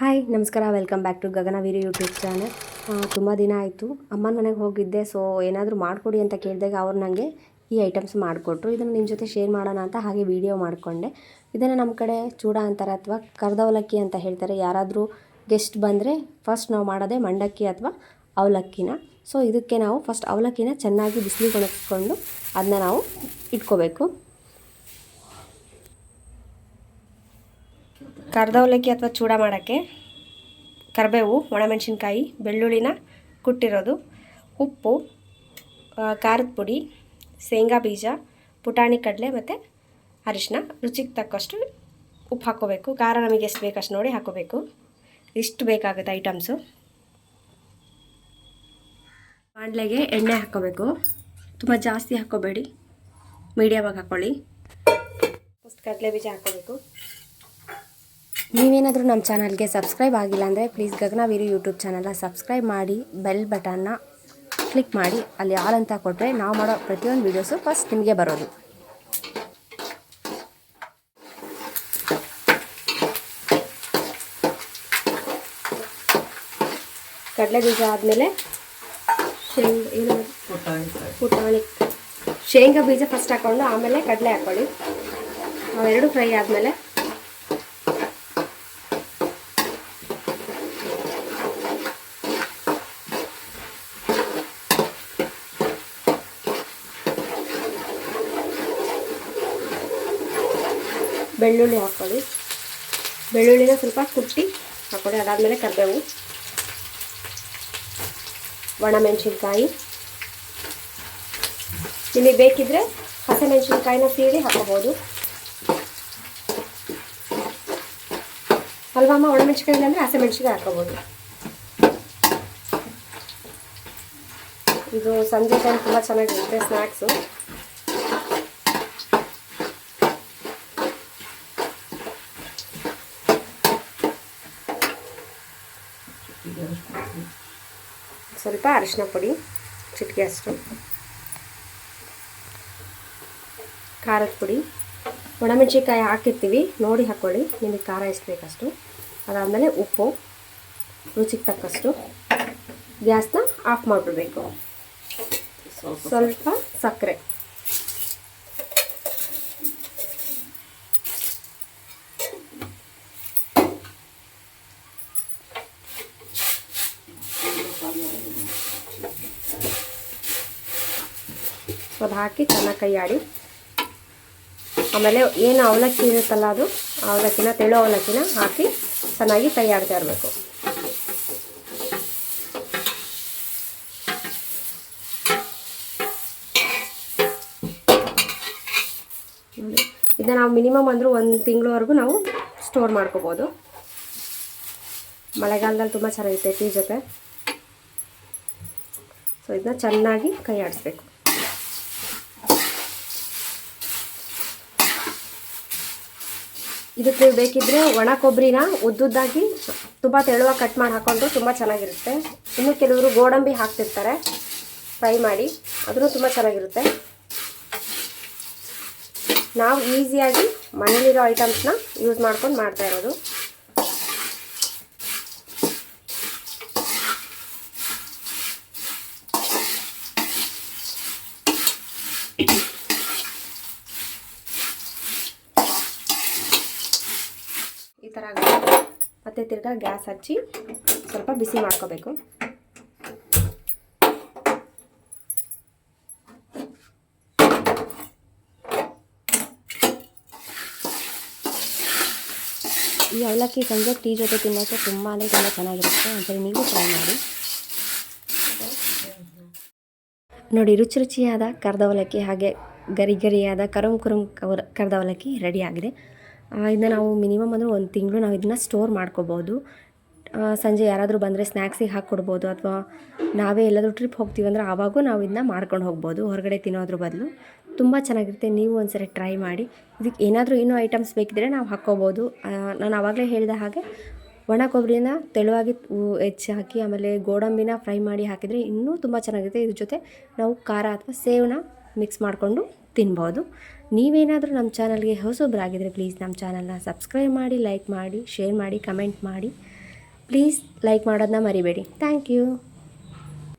Hi ನಮಸ್ಕಾರ. Welcome back to Gaganaveeri YouTube channel ತುಂಬ ದಿನ ಆಯಿತು. ಅಮ್ಮನ ಮನೆಗೆ ಹೋಗಿದ್ದೆ ಸೊ ಏನಾದರೂ ಮಾಡಿಕೊಡಿ ಅಂತ ಕೇಳಿದಾಗ ಅವ್ರು ನನಗೆ ಈ ಐಟಮ್ಸ್ ಮಾಡಿಕೊಟ್ರು. ಇದನ್ನು ನಿಮ್ಮ ಜೊತೆ ಶೇರ್ ಮಾಡೋಣ ಅಂತ ಹಾಗೆ ವಿಡಿಯೋ ಮಾಡಿಕೊಂಡೆ. ಇದನ್ನು ನಮ್ಮ ಕಡೆ ಚೂಡ ಅಂತಾರೆ ಅಥವಾ ಕರ್ದವಲಕ್ಕಿ ಅಂತ ಹೇಳ್ತಾರೆ. ಯಾರಾದರೂ ಗೆಸ್ಟ್ ಬಂದರೆ ಫಸ್ಟ್ ನಾವು ಮಾಡೋದೇ ಮಂಡಕ್ಕಿ ಅಥವಾ ಅವಲಕ್ಕಿನ. ಸೊ ಇದಕ್ಕೆ ನಾವು ಫಸ್ಟ್ ಅವಲಕ್ಕಿನ ಚೆನ್ನಾಗಿ ಬಿಸಿಲಿಗೆ ಒಣಗಿಸ್ಕೊಂಡು ಅದನ್ನ ನಾವು ಇಟ್ಕೋಬೇಕು. ಕರ್ದವಲಕ್ಕಿ ಅಥವಾ ಚೂಡ ಮಾಡೋಕ್ಕೆ ಕರಿಬೇವು, ಒಣಮೆಣಸಿನ್ಕಾಯಿ, ಬೆಳ್ಳುಳ್ಳಿನ ಕುಟ್ಟಿರೋದು. ಉಪ್ಪು ಖಾರದ ಪುಡಿ, ಶೇಂಗಾ ಬೀಜ, ಪುಟಾಣಿ ಕಡಲೆ ಮತ್ತು ಅರಿಶಿನ. ರುಚಿಗೆ ತಕ್ಕಷ್ಟು ಉಪ್ಪು ಹಾಕೋಬೇಕು ಖಾರ ನಮಗೆ ಎಷ್ಟು ಬೇಕಷ್ಟು ನೋಡಿ ಹಾಕ್ಕೋಬೇಕು. ಇಷ್ಟು ಬೇಕಾಗುತ್ತೆ ಐಟಮ್ಸು. ಬಾಣಲೆಗೆ ಎಣ್ಣೆ ಹಾಕ್ಕೋಬೇಕು. ತುಂಬ ಜಾಸ್ತಿ ಹಾಕ್ಕೋಬೇಡಿ. ಮೀಡಿಯಮಾಗಿ ಹಾಕ್ಕೊಳ್ಳಿ. ಫಸ್ಟ್ ಕಡಲೆ ಬೀಜ ಹಾಕ್ಕೋಬೇಕು. ನೀವೇನಾದರೂ ನಮ್ಮ ಚಾನಲ್ಗೆ ಸಬ್ಸ್ಕ್ರೈಬ್ ಆಗಿಲ್ಲ ಅಂದರೆ ಪ್ಲೀಸ್ ಗಗನವೀರಿ ಯೂಟ್ಯೂಬ್ ಚಾನಲ್ನ ಸಬ್ಸ್ಕ್ರೈಬ್ ಮಾಡಿ ಬೆಲ್ ಬಟನ್ನ ಕ್ಲಿಕ್ ಮಾಡಿ, ಅಲ್ಲಿ ಆಲ್ ಅಂತ ಕೊಟ್ಟರೆ ನಾವು ಮಾಡೋ ಪ್ರತಿಯೊಂದು ವೀಡಿಯೋಸು ಫಸ್ಟ್ ನಿಮಗೆ ಬರೋದು. ಕಡಲೆ ಬೀಜ ಆದಮೇಲೆ ಪುಟಾಣಿ. ಶೇಂಗಾ ಬೀಜ ಫಸ್ಟ್ ಹಾಕ್ಕೊಂಡು ಆಮೇಲೆ ಕಡಲೆ ಹಾಕ್ಕೊಳ್ಳಿ ಅವೆರಡು ಫ್ರೈ ಆದಮೇಲೆ ಬೆಳ್ಳುಳ್ಳಿ ಹಾಕ್ಕೊಳ್ಳಿ ಬೆಳ್ಳುಳ್ಳಿನ ಸ್ವಲ್ಪ ಕುಟ್ಟಿ ಹಾಕ್ಕೊಳ್ಳಿ ಅದಾದಮೇಲೆ ಕರಿಬೇವು. ಒಣಮೆಣಸಿನ್ಕಾಯಿ. ನಿಮಗೆ ಬೇಕಿದ್ರೆ ಹಸಿಮೆಣಸಿನ್ಕಾಯಿನ ಸೀಳಿ ಹಾಕೋಬೋದು ಅಲ್ವಮ್ಮ, ಒಣಮೆಣಸಿನ್ಕಾಯಿ ಅಂದರೆ ಹಸಿಮೆಣಸಿನ್ಕಾಯಿ ಹಾಕೋಬೋದು ಇದು ಸಂಜೆ ಟೈಮ್ ತುಂಬ ಚೆನ್ನಾಗಿರುತ್ತೆ ಸ್ನ್ಯಾಕ್ಸು ಸ್ವಲ್ಪ ಅರಿಶಿನ ಪುಡಿ ಚಿಟಿಕೆ ಅಷ್ಟು ಖಾರದ ಪುಡಿ. ಒಣಮೆಣಸಿನ್ಕಾಯಿ ಹಾಕಿರ್ತೀವಿ ನೋಡಿ ಹಾಕ್ಕೊಳ್ಳಿ ನಿಮಗೆ ಖಾರ ಎಷ್ಟು ಬೇಕಷ್ಟು. ಅದಾದಮೇಲೆ ಉಪ್ಪು ರುಚಿಗೆ ತಕ್ಕಷ್ಟು. ಗ್ಯಾಸ್ನ ಆಫ್ ಮಾಡಿಬಿಡ್ಬೇಕು. ಸ್ವಲ್ಪ ಸಕ್ಕರೆ. ಸೊ ಹಾಕಿ ಚೆನ್ನಾಗಿ ಕೈ ಆಡಿ. ಆಮೇಲೆ ಏನು ಅವಲಕ್ಕಿ ಇರುತ್ತಲ್ಲ ಅದು, ಅವಲಕ್ಕಿನ, ತೆಳು ಅವಲಕ್ಕಿನ ಹಾಕಿ ಚೆನ್ನಾಗಿ ಕೈ ಆಡ್ತಾ ಇರಬೇಕು. ಇದನ್ನ ನಾವು ಮಿನಿಮಮ್ ಅಂದರೂ ಒಂದು ತಿಂಗಳವರೆಗೂ ನಾವು ಸ್ಟೋರ್ ಮಾಡ್ಕೋಬೋದು. ಮಳೆಗಾಲದಲ್ಲಿ ತುಂಬ ಚೆನ್ನಾಗಿರುತ್ತೆ ಟೀ ಜೊತೆ. ಸೊ ಇದನ್ನ ಚೆನ್ನಾಗಿ ಕೈ ಆಡಿಸ್ಬೇಕು ಇದಕ್ಕೆ ನೀವು ಬೇಕಿದ್ರೆ ಒಣ ಕೊಬ್ಬರಿನ ಉದ್ದುದ್ದಾಗಿ ತುಂಬ ತೆಳುವಾಗಿ ಕಟ್ ಮಾಡಿ ಹಾಕೊಂಡ್ರು ತುಂಬ ಚೆನ್ನಾಗಿರುತ್ತೆ. ಇನ್ನು ಕೆಲವರು ಗೋಡಂಬಿ ಹಾಕ್ತಿರ್ತಾರೆ. ಫ್ರೈ ಮಾಡಿ, ಅದನ್ನು ತುಂಬ ಚೆನ್ನಾಗಿರುತ್ತೆ. ನಾವು ಈಸಿಯಾಗಿ ಮನೇಲಿರೋ ಐಟಮ್ಸ್ನ ಯೂಸ್ ಮಾಡ್ಕೊಂಡು ಮಾಡ್ತಾ ಇರೋದು. ಈ ಥರ ಮತ್ತೆ ತಿರ್ಗಾ ಗ್ಯಾಸ್ ಹಚ್ಚಿ ಸ್ವಲ್ಪ ಬಿಸಿ ಮಾಡ್ಕೋಬೇಕು. ಈ ಅವಲಕ್ಕಿ ಸಂಜೆ ಟೀ ಜೊತೆ ತಿನ್ನೋಕ್ಕೆ ತುಂಬಾ ತುಂಬ ಚೆನ್ನಾಗಿರುತ್ತೆ. ಒಂದ್ಸರಿ ನೀವು ಟ್ರೈ ಮಾಡಿ. ನೋಡಿ ರುಚಿ ರುಚಿಯಾದ ಕರ್ದವಲಕ್ಕಿ ಹಾಗೆ ಗರಿ ಗರಿಯಾದ ಕರುಮ್ ಕುರುಮ್ ಕವರ್ ಕರ್ದವಲಕ್ಕಿ ರೆಡಿ ಆಗಿದೆ. ಇದನ್ನ ನಾವು ಮಿನಿಮಮ್ ಅಂದರೆ ಒಂದು ತಿಂಗಳು ನಾವು ಇದನ್ನ ಸ್ಟೋರ್ ಮಾಡ್ಕೋಬೋದು. ಸಂಜೆ ಯಾರಾದರೂ ಬಂದರೆ ಸ್ನ್ಯಾಕ್ಸಿಗೆ ಹಾಕ್ಕೊಡ್ಬೋದು ಅಥವಾ ನಾವೇ ಎಲ್ಲಾದರೂ ಟ್ರಿಪ್ ಹೋಗ್ತೀವಿ ಅಂದರೆ ಆವಾಗೂ ನಾವು ಇದನ್ನ ಮಾಡ್ಕೊಂಡು ಹೋಗ್ಬೋದು. ಹೊರಗಡೆ ತಿನ್ನೋದ್ರ ಬದಲು ತುಂಬ ಚೆನ್ನಾಗಿರುತ್ತೆ. ನೀವು ಒಂದ್ಸರಿ ಟ್ರೈ ಮಾಡಿ. ಇದಕ್ಕೆ ಏನಾದರೂ ಇನ್ನೂ ಐಟಮ್ಸ್ ಬೇಕಿದ್ದರೆ ನಾವು ಹಾಕ್ಕೋಬೋದು. ನಾನು ಆವಾಗಲೇ ಹೇಳಿದ ಹಾಗೆ ಒಣ ಕೊಬ್ಬರಿನ ತೆಳುವಾಗಿ ಹೆಚ್ಚಿ ಹಾಕಿ, ಆಮೇಲೆ ಗೋಡಂಬಿನ ಫ್ರೈ ಮಾಡಿ ಹಾಕಿದರೆ ಇನ್ನೂ ತುಂಬ ಚೆನ್ನಾಗಿರುತ್ತೆ. ಇದ್ರ ಜೊತೆ ನಾವು ಖಾರ ಅಥವಾ ಸೇವನ್ನ ಮಿಕ್ಸ್ ಮಾಡಿಕೊಂಡು ತಿನ್ಬೋದು. ನೀವೇನಾದರೂ ನಮ್ಮ ಚಾನಲ್ಗೆ ಹೊಸೊಬ್ಬರಾಗಿದ್ದರೆ ಪ್ಲೀಸ್ ನಮ್ಮ ಚಾನಲ್ನ ಸಬ್ಸ್ಕ್ರೈಬ್ ಮಾಡಿ ಲೈಕ್ ಮಾಡಿ ಶೇರ್ ಮಾಡಿ ಕಮೆಂಟ್ ಮಾಡಿ. ಪ್ಲೀಸ್ ಲೈಕ್ ಮಾಡೋದನ್ನ ಮರಿಬೇಡಿ. Thank you